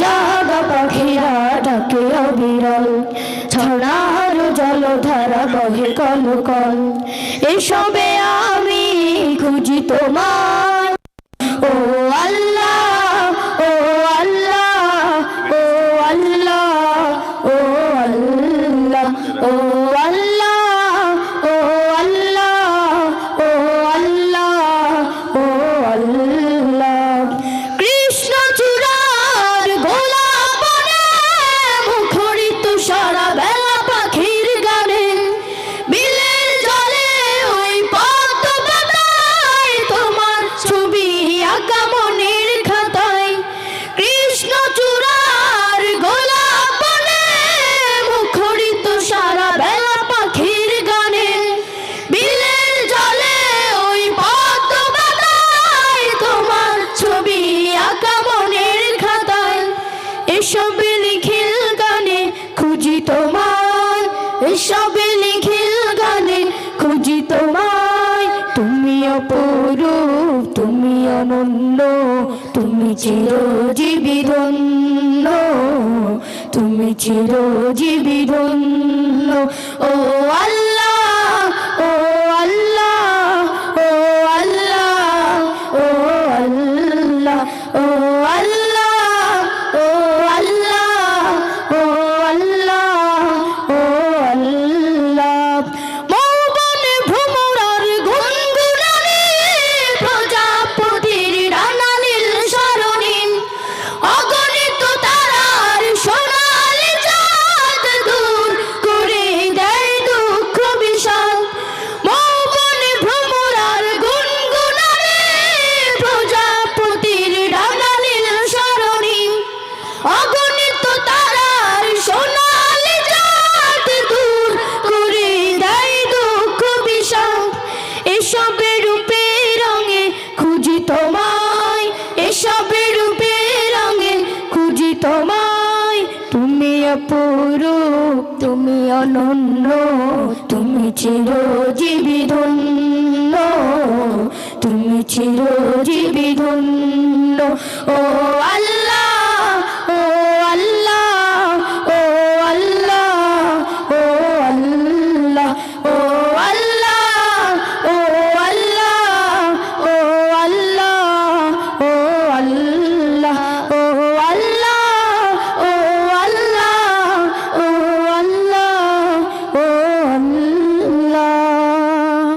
জাগা পাখিরা ডাকে অবিরল। ছড়ার জলধারা বহে কল কল এসবে আমি খুঁজি তোমার এসবে নিখিল গানে খুঁজি তোমায়। তুমি অপরূপ, তুমি অনন্য, তুমি চিরজীবী ধন্য, তুমি চিরজীবী ধন্য। ও আল্লাহ ও আল্লাহ ও আল্লাহ ও আল্লাহ, ও আমায় তুমি অপরূপ তুমি অনন্য তুমি চিরজীবী ধন্য তুমি চিরজীবী ধন্য ও আল্লাহ